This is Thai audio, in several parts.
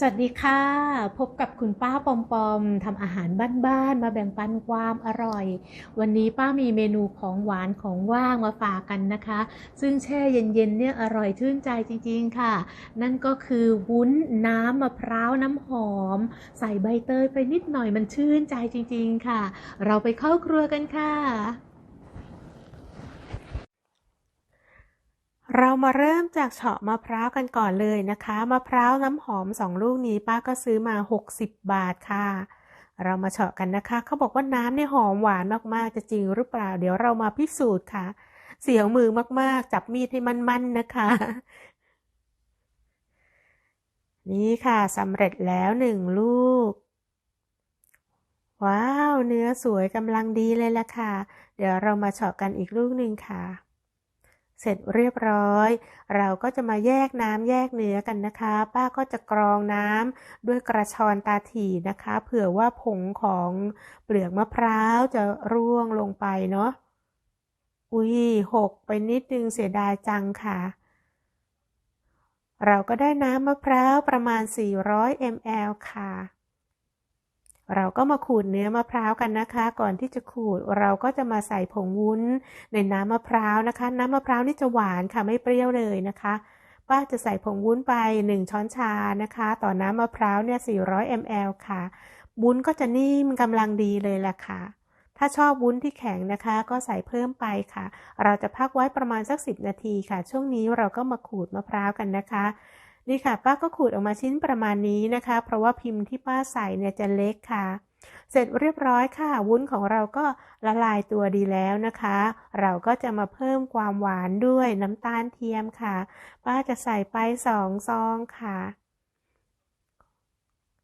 สวัสดีค่ะ พบกับคุณป้าปอมปอมทำอาหารบ้านๆมาแบ่งปันความอร่อย วันนี้ป้ามีเมนูของหวานของว่างมาฝากกันนะคะ ซึ่งแช่เย็นๆเนี่ยอร่อยชื่นใจจริงๆค่ะ นั่นก็คือวุ้นน้ำมะพร้าวน้ำหอม ใส่ใบเตยไปนิดหน่อยมันชื่นใจจริงๆค่ะ เราไปเข้าครัวกันค่ะ เรามาเริ่มจากเฉาะมะพร้าวกันก่อนเลยนะคะ มะพร้าวน้ำหอมสองลูกนี้ป้าก็ซื้อมา 60 บาทค่ะ เรามาเฉาะกันนะคะ เขาบอกว่าน้ำเนี่ยหอมหวานมากๆ จะจริงหรือเปล่า เดี๋ยวเรามาพิสูจน์ค่ะ เสียวมือมากๆ จับมีดให้มันๆนะคะ นี่ค่ะสำเร็จแล้วหนึ่งลูก ว้าว เนื้อสวยกำลังดีเลยละค่ะ เดี๋ยวเรามาเฉาะกันอีกลูกหนึ่งค่ะ เสร็จเรียบร้อย เราก็จะมาแยกน้ำแยกเนื้อกันนะคะ ป้าก็จะกรองน้ำด้วยกระชอนตาถี่นะคะ เผื่อว่าผงของเปลือกมะพร้าวจะร่วงลงไปเนาะอุ้ยหกไปนิดนึงเสียดายจังค่ะ เราก็ได้น้ำมะพร้าวประมาณ 400 ml ค่ะ เราก็มาขูดเนื้อมะพร้าวกันนะคะ ก่อนที่จะขูดเราก็จะมาใส่ผงวุ้น ในน้ำมะพร้าวนะคะ น้ำมะพร้าวนี่จะหวานค่ะไม่เปรี้ยวเลยนะคะป้าจะใส่ผงวุ้นไป 1 ช้อนชานะคะ ต่อน้ำมะพร้าวเนี่ย 400 ml ค่ะวุ้นก็จะนิ่มกำลังดีเลยล่ะค่ะ ถ้าชอบวุ้นที่แข็งนะคะ ก็ใส่เพิ่มไปค่ะ เราจะพักไว้ประมาณสัก 10 นาทีค่ะ ช่วงนี้เราก็มาขูดมะพร้าวกันนะคะ นี่ค่ะป้าก็ขูดออกมาชิ้นประมาณนี้นะคะ เพราะว่าพิมพ์ที่ป้าใส่เนี่ยจะเล็กค่ะ เสร็จเรียบร้อยค่ะ วุ้นของเราก็ละลายตัวดีแล้วนะคะ เราก็จะมาเพิ่มความหวานด้วยน้ำตาลเทียมค่ะ ป้าจะใส่ไปสองซองค่ะ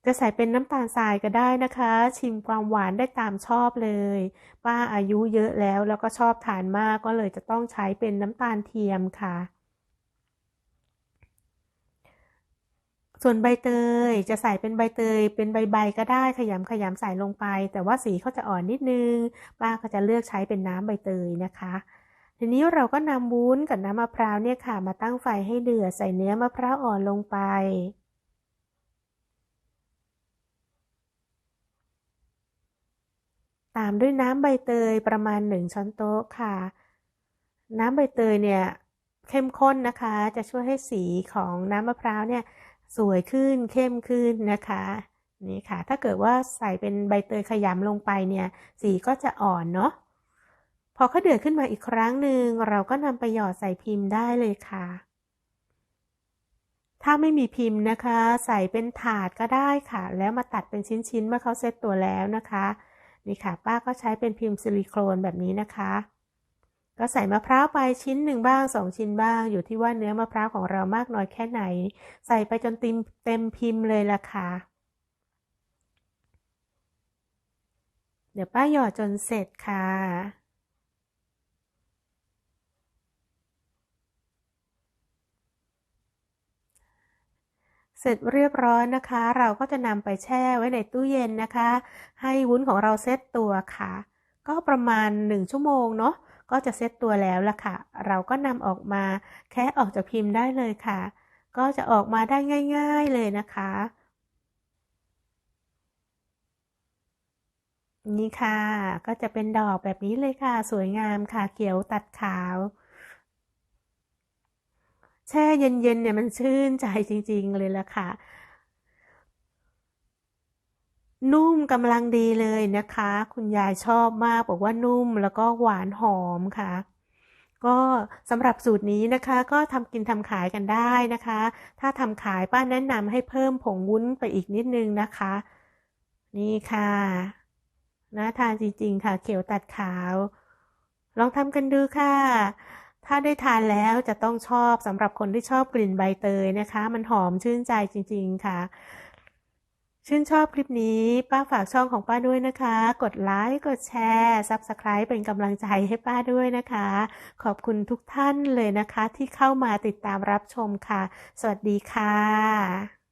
จะใส่เป็นน้ำตาลทรายก็ได้นะคะ ชิมความหวานได้ตามชอบเลย ป้าอายุเยอะแล้วแล้วก็ชอบทานมากก็เลยจะต้องใช้เป็นน้ำตาลเทียมค่ะ ส่วนใบเตยจะใส่เป็นใบเตย เป็นใบๆก็ได้ขยำขยำใส่ลงไป แต่ว่าสีเขาจะอ่อนนิดนึง ป้าก็จะเลือกใช้เป็นน้ำใบเตยนะคะ ทีนี้เราก็นำวุ้นกับน้ำมะพร้าวเนี่ยค่ะ มาตั้งไฟให้เดือดใส่เนื้อมะพร้าวอ่อนลงไปตามด้วยน้ำใบเตยประมาณหนึ่งช้อนโต๊ะค่ะ น้ำใบเตยเนี่ยเข้มข้นนะคะ จะช่วยให้สีของน้ำมะพร้าวเนี่ย สวยขึ้นเข้มขึ้นนะคะนี่ค่ะ ถ้าเกิดว่าใส่เป็นใบเตยขยำลงไปเนี่ยสีก็จะอ่อนเนาะพอเขาเดือดขึ้นมาอีกครั้งหนึ่งเราก็นำไปหยอดใส่พิมพ์ได้เลยค่ะ ถ้าไม่มีพิมพ์นะคะ ใส่เป็นถาดก็ได้ค่ะ แล้วมาตัดเป็นชิ้นๆเมื่อเขาเซตตัวแล้วนะคะ นี่ค่ะ ป้าก็ใช้เป็นพิมพ์ซิลิโคนแบบนี้นะคะ ก็ใส่มะพร้าวไปชิ้นหนึ่งบ้างสองชิ้นบ้าง อยู่ที่ว่าเนื้อมะพร้าวของเรามากน้อยแค่ไหน ใส่ไปจนเต็มเต็มพิมพ์เลยล่ะค่ะ เดี๋ยวป้าหยอดจนเสร็จค่ะเสร็จเรียบร้อยนะคะ เราก็จะนำไปแช่ไว้ในตู้เย็นนะคะ ให้วุ้นของเราเซตตัวค่ะ ก็ประมาณ 1 ชั่วโมงเนาะ ก็จะเซตตัวแล้วล่ะค่ะ เราก็นำออกมาแค่ออกจากพิมพ์ได้เลยค่ะ ก็จะออกมาได้ง่าย ๆเลยนะคะ นี่ค่ะ ก็จะเป็นดอกแบบนี้เลยค่ะ สวยงามค่ะ เขียวตัดขาวแช่เย็นๆเนี่ยมันชื่นใจจริง ๆ เลยล่ะค่ะ นุ่มกำลังดีเลยนะคะ คุณยายชอบมากบอกว่านุ่มแล้วก็หวานหอมค่ะ ก็สำหรับสูตรนี้นะคะก็ทำกินทำขายกันได้นะคะ ถ้าทำขายป้าแนะนำให้เพิ่มผงวุ้นไปอีกนิดนึงนะคะ นี่ค่ะน่าทานจริงๆค่ะ เขียวตัดขาว ลองทำกันดูค่ะ ถ้าได้ทานแล้วจะต้องชอบสำหรับคนที่ชอบกลิ่นใบเตยนะคะ มันหอมชื่นใจจริง ๆค่ะ ชื่นชอบคลิปนี้ป้าฝากช่องของป้าด้วยนะคะ กดไลค์ กดแชร์ซับสไคร b e เป็นกำลังใจให้ป้าด้วยนะคะ ขอบคุณทุกท่านเลยนะคะ ที่เข้ามาติดตามรับชมค่ะ สวัสดีค่ะ